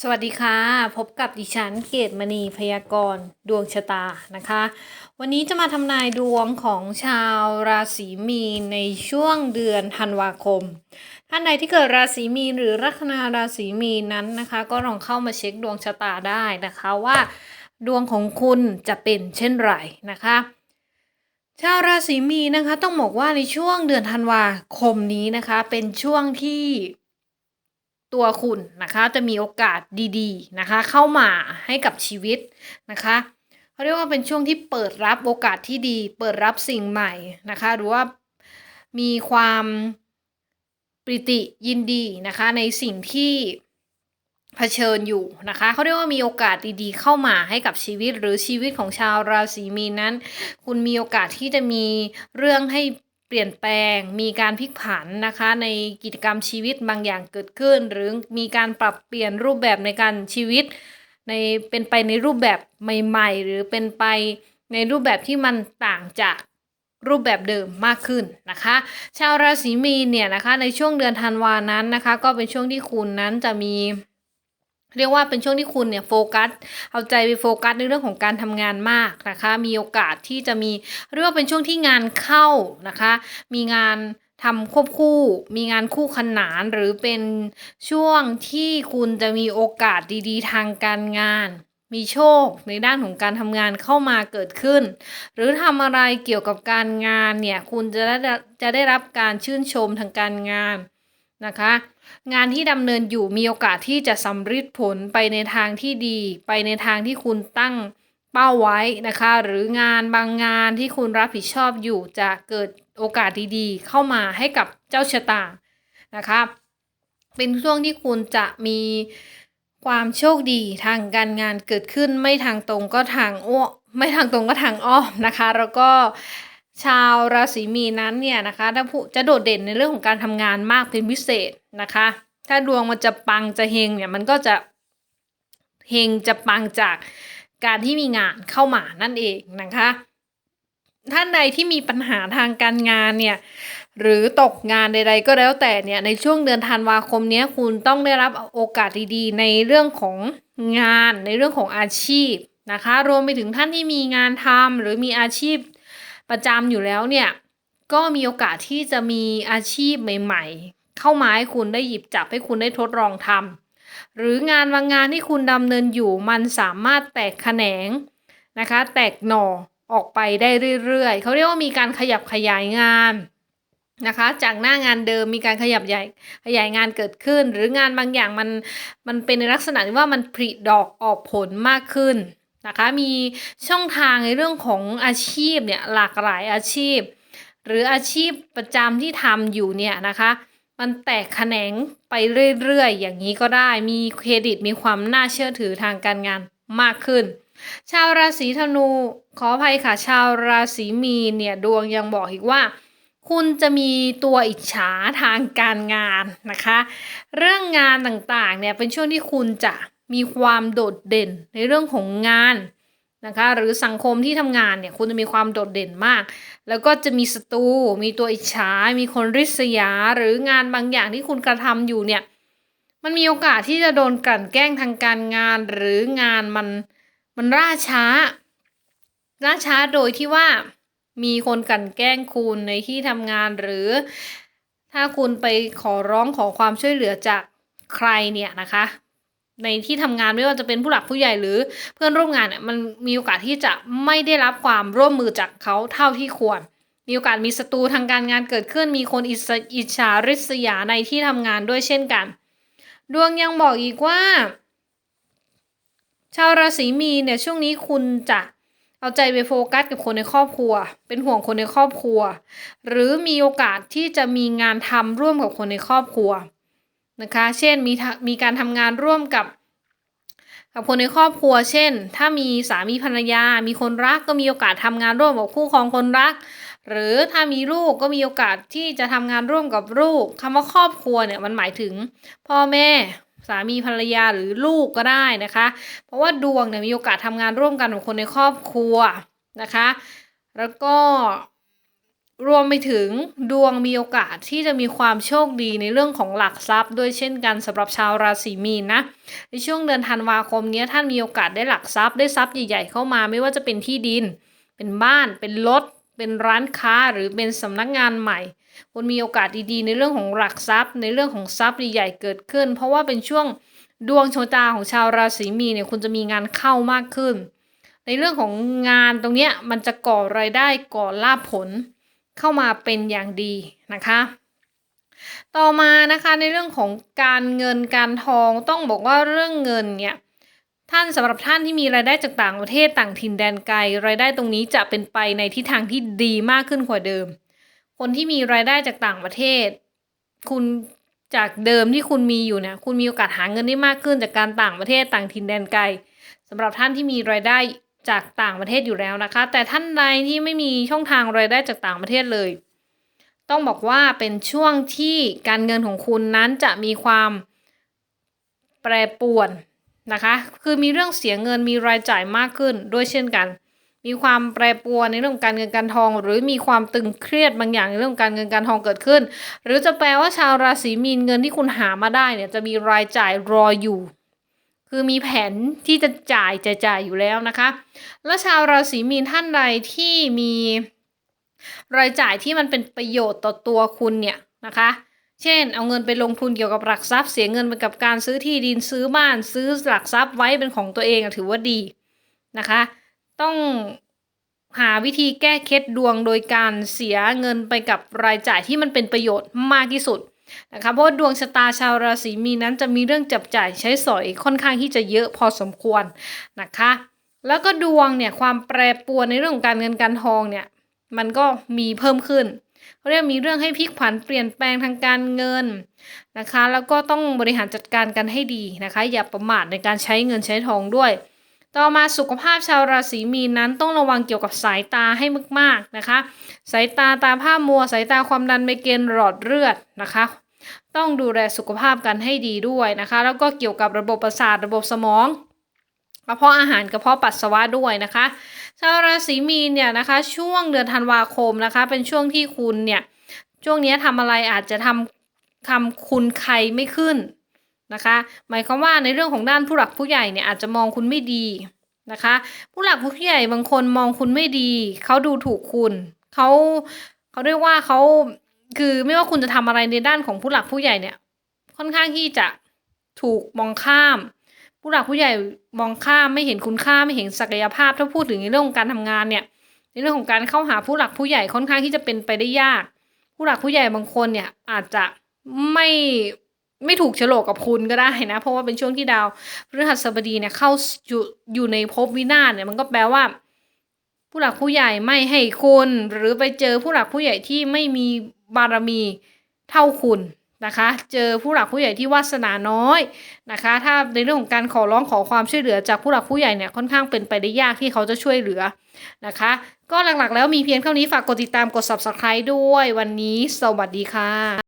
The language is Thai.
สวัสดีค่ะ พบกับดิฉันเกตมณีพยากรณ์ดวงชะตานะคะ วันนี้จะมาทำนายดวงของชาวราศีมีนในช่วงเดือนธันวาคม ท่านใดที่เกิดราศีมีนหรือลัคนาราศีมีนนั้นนะคะ ก็ลองเข้ามาเช็คดวงชะตาได้นะคะว่า ดวงของคุณจะเป็นเช่นไรนะคะชาวราศีมีนนะคะต้องบอกว่าในช่วงเดือนธันวาคมนี้นะคะ เป็นช่วงที่ ตัวคุณนะคะจะมีโอกาสดีๆนะคะ เข้ามาให้กับชีวิตนะคะเขาเรียกว่าเป็นช่วงที่เปิดรับโอกาสที่ดี เปิดรับสิ่งใหม่นะคะ หรือว่ามีความปริติยินดีนะคะในสิ่งที่เผชิญอยู่นะคะเขาเรียกว่ามีโอกาสดีๆ เข้ามาให้กับชีวิตหรือชีวิตของชาวราศีมีนนั้น คุณมีโอกาสที่จะมีเรื่องให้ เปลี่ยนแปลง มีการพลิกผันนะคะ ในกิจกรรมชีวิตบางอย่างเกิดขึ้น หรือมีการปรับเปลี่ยนรูปแบบในการชีวิต ในเป็นไปในรูปแบบใหม่ ๆ หรือเป็นไปในรูปแบบที่มันต่างจากรูปแบบเดิมมากขึ้นนะคะ ชาวราศีมีนเนี่ยนะคะในช่วงเดือนธันวานั้นนะคะ ก็เป็นช่วงที่คุณนั้นจะมี เรียกว่าเป็นช่วงที่คุณเนี่ยโฟกัส เอาใจไปโฟกัสในเรื่องของการทำงานมากนะคะ มีโอกาสที่จะมีเรียกว่าเป็นช่วงที่งานเข้านะคะ มีงานทำควบคู่ มีงานคู่ขนานหรือเป็นช่วงที่คุณจะมีโอกาสดีๆ ทางการงาน มีโชคในด้านของการทำงานเข้ามาเกิดขึ้น หรือทำอะไรเกี่ยวกับการงานเนี่ย คุณจะได้จะได้รับการชื่นชมทางการงาน นะคะ งานที่ดำเนินอยู่มีโอกาสที่จะสำฤทธิ์ผลไปในทางที่ดี ไปในทางที่คุณตั้งเป้าไว้นะคะ หรืองานบางงานที่คุณรับผิดชอบอยู่จะเกิดโอกาสดีๆ เข้ามาให้กับเจ้าชะตานะคะเป็นช่วงที่คุณจะมีความโชคดีทางการงานเกิดขึ้นไม่ทางตรงก็ทางอ้อไม่ทางตรงก็ทางอ้อมนะคะ แล้วก็ ชาวราศีมีนนั้นเนี่ยนะคะถ้าผู้จะโดดเด่นในเรื่องของการทำงานมากเป็นพิเศษนะคะ ถ้าดวงมันจะปังจะเฮงเนี่ยมันก็จะเฮงจะปังจากการที่มีงานเข้ามานั่นเองนะคะท่านใดที่มีปัญหาทางการงานเนี่ยหรือตกงานใด ๆ ก็แล้วแต่เนี่ยในช่วงเดือนธันวาคมนี้คุณต้องได้รับโอกาสดีๆ ในเรื่องของงานในเรื่องของอาชีพนะคะ รวมไปถึงท่านที่มีงานทำหรือมีอาชีพ ประจำอยู่แล้วเนี่ย ก็มีโอกาสที่จะมีอาชีพใหม่ ๆ เข้ามาให้คุณได้หยิบจับให้คุณได้ทดลองทำหรืองานบางงานที่คุณดำเนินอยู่มันสามารถแตกแขนงนะคะ แตกหน่อออกไปได้เรื่อยๆเขาเรียกว่ามีการขยับขยายงานนะคะ จากหน้างานเดิมมีการขยับใหญ่ขยายงานเกิดขึ้น หรืองานบางอย่างมันมันเป็นในลักษณะที่ว่ามันผลิดอกออกผลมากขึ้น นะคะมีช่องทางในเรื่องของอาชีพเนี่ยหลากหลายอาชีพ หรืออาชีพประจำที่ทำอยู่เนี่ยนะคะ มันแตกแขนงไปเรื่อยๆ อย่างนี้ก็ได้มีเครดิตมีความน่าเชื่อถือทางการงานมากขึ้น ชาวราศีธนูขออภัยค่ะ ชาวราศีมีนเนี่ยดวงยังบอกอีกว่า คุณจะมีตัวอิจฉาทางการงานนะคะ เรื่องงานต่างๆเนี่ยเป็นช่วงที่คุณจะ มีความโดดเด่นในเรื่องของงานนะคะหรือสังคมที่ทำงานเนี่ยคุณจะมีความโดดเด่นมาก แล้วก็จะมีศัตรูมีตัวอิจฉา มีคนริษยาหรืองานบางอย่างที่คุณกระทำอยู่เนี่ยมันมีโอกาสที่จะโดนกลั่นแกล้งทางการงานหรืองานมันมันล่าช้าล่าช้าโดยที่ว่ามีคนกลั่นแกล้งคุณในที่ทำงานหรือ ถ้าคุณไปขอร้องขอความช่วยเหลือจากใครเนี่ยนะคะ ในที่ทำงานไม่ว่าจะเป็นผู้หลักผู้ใหญ่หรือเพื่อนร่วมงานเนี่ยมันมีโอกาสที่จะไม่ได้รับความร่วมมือจากเขาเท่าที่ควร มีโอกาสมีศัตรูทางการงานเกิดขึ้น มีคนอิจฉาริษยาในที่ทำงานด้วยเช่นกัน ดวงยังบอกอีกว่า ชาวราศีมีเนี่ยช่วงนี้คุณจะเอาใจไปโฟกัสกับคนในครอบครัว เป็นห่วงคนในครอบครัว หรือมีโอกาสที่จะมีงานทำร่วมกับคนในครอบครัว นะคะ เช่นมีมีการทำงานร่วมกับ กับคนในครอบครัว เช่น ถ้ามีสามีภรรยา มีคนรักก็มีโอกาสทำงานร่วมกับคู่ครองคนรัก หรือถ้ามีลูกก็มีโอกาสที่จะทำงานร่วมกับลูกคำว่าครอบครัวเนี่ยมันหมายถึง พ่อแม่สามีภรรยาหรือลูกก็ได้นะคะ เพราะว่าดวงเนี่ยมีโอกาสทำงานร่วมกันกับคนในครอบครัวนะคะ แล้วก็ รวมไปถึงดวงมีโอกาสที่จะมีความโชคดีในเรื่องของหลักทรัพย์ ด้วยเช่นกันสำหรับชาวราศีมีนนะในช่วงเดือนธันวาคมนี้ท่านมีโอกาสได้หลักทรัพย์ได้ทรัพย์ใหญ่ๆเข้ามาไม่ว่าจะเป็นที่ดิน เป็นบ้านเป็นรถเป็นร้านค้าหรือเป็นสำนักงานใหม่คุณมีโอกาสดีๆ ในเรื่องของหลักทรัพย์ ในเรื่องของทรัพย์ใหญ่ๆเกิดขึ้น เพราะว่าเป็นช่วงดวงโชะตาของชาวราศีมีนเนี่ยคุณจะมีงานเข้ามากขึ้น ในเรื่องของงานตรงเนี้ยมันจะก่อรายได้ก่อลาภผล เข้ามาเป็นอย่างดีนะคะ ต่อมานะคะในเรื่องของการเงินการทองต้องบอกว่าเรื่องเงินเนี่ยท่านสำหรับท่านที่มีรายได้จากต่างประเทศต่างถิ่นแดนไกล รายได้ตรงนี้จะเป็นไปในทิศทางที่ดีมากขึ้นกว่าเดิม คนที่มีรายได้จากต่างประเทศ คุณจากเดิมที่คุณมีอยู่เนี่ยคุณมีโอกาสหาเงินได้มากขึ้นจากการต่างประเทศต่างถิ่นแดนไกลสำหรับท่านที่มีรายได้ จากต่างประเทศอยู่แล้วนะคะ แต่ท่านใดที่ไม่มีช่องทางรายได้จากต่างประเทศเลย ต้องบอกว่าเป็นช่วงที่การเงินของคุณนั้นจะมีความแปรปรวนนะคะ คือมีเรื่องเสียเงินมีรายจ่ายมากขึ้นด้วยเช่นกัน มีความแปรปรวนในเรื่องการเงินการทอง หรือมีความตึงเครียดบางอย่างในเรื่องการเงินการทองเกิดขึ้น หรือจะแปลว่าชาวราศีมีนเงินที่คุณหามาได้เนี่ยจะมีรายจ่ายรออยู่ คือมีแผนที่จะจ่ายจะจ่ายอยู่แล้วนะคะ แล้วชาวราศีมีนท่านใดที่มีรายจ่ายที่มันเป็นประโยชน์ต่อตัวคุณเนี่ยนะคะ เช่น เอาเงินไปลงทุนเกี่ยวกับหลักทรัพย์เสียเงินไปกับการซื้อที่ดินซื้อบ้านซื้อหลักทรัพย์ไว้เป็นของตัวเองถือว่าดีนะคะ ต้องหาวิธีแก้เคล็ดดวงโดยการเสียเงินไปกับรายจ่ายที่มันเป็นประโยชน์มากที่สุด นะคะเพราะว่าดวงชะตาชาวราศีมีนนั้นจะมีเรื่องจับจ่ายใช้สอยค่อนข้างที่จะเยอะพอสมควรนะคะ แล้วก็ดวงเนี่ยความแปรปรวนในเรื่องของการเงินการทองเนี่ยมันก็มีเพิ่มขึ้นเขาเรียกมีเรื่องให้พลิกผันเปลี่ยนแปลงทางการเงินนะคะ แล้วก็ต้องบริหารจัดการกันให้ดีนะคะ อย่าประมาทในการใช้เงินใช้ทองด้วย ต่อมาสุขภาพชาวราศีมีนนั้นต้องระวังเกี่ยวกับสายตาให้มากๆนะคะ สายตาตาผ้ามัว สายตาความดันไมเกรนหลอดเลือดนะคะ ต้องดูแลสุขภาพกันให้ดีด้วยนะคะ แล้วก็เกี่ยวกับระบบประสาทระบบสมองกระเพาะอาหารกระเพาะปัสสาวะด้วยนะคะชาวราศีมีนเนี่ยนะคะช่วงเดือนธันวาคมนะคะ เป็นช่วงที่คุณเนี่ยช่วงนี้ทำอะไรอาจจะทำทำคุณใครไม่ขึ้นนะคะหมายความว่าในเรื่องของด้านผู้หลักผู้ใหญ่เนี่ยอาจจะมองคุณไม่ดีนะคะ ผู้หลักผู้ใหญ่บางคนมองคุณไม่ดีเขาดูถูกคุณเขาเขาเรียกว่าเขา คือไม่ว่าคุณจะทำอะไรในด้านของผู้หลักผู้ใหญ่เนี่ย ค่อนข้างที่จะถูกมองข้าม ผู้หลักผู้ใหญ่มองข้ามไม่เห็นคุณค่าไม่เห็นศักยภาพถ้าพูดถึงในเรื่องของการทำงานเนี่ย ในเรื่องของการเข้าหาผู้หลักผู้ใหญ่ค่อนข้างที่จะเป็นไปได้ยาก ผู้หลักผู้ใหญ่บางคนเนี่ยอาจจะไม่ไม่ถูกโฉลกกับคุณก็ได้นะ เพราะว่าเป็นช่วงที่ดาวพฤหัสบดีเนี่ยเข้าอยู่อยู่ในภพวินาศเนี่ยมันก็แปลว่า ผู้หลักผู้ใหญ่ไม่ให้คุณหรือไปเจอผู้หลักผู้ใหญ่ที่ไม่มีบารมีเท่าคุณนะคะ เจอผู้หลักผู้ใหญ่ที่วาสนาน้อยนะคะ ถ้าในเรื่องของการขอร้องขอความช่วยเหลือจากผู้หลักผู้ใหญ่เนี่ยค่อนข้างเป็นไปได้ยากที่เขาจะช่วยเหลือนะคะ ก็หลักๆแล้วมีเพียงเท่านี้ฝากกดติดตามกด subscribe ด้วยวันนี้ สวัสดีค่ะ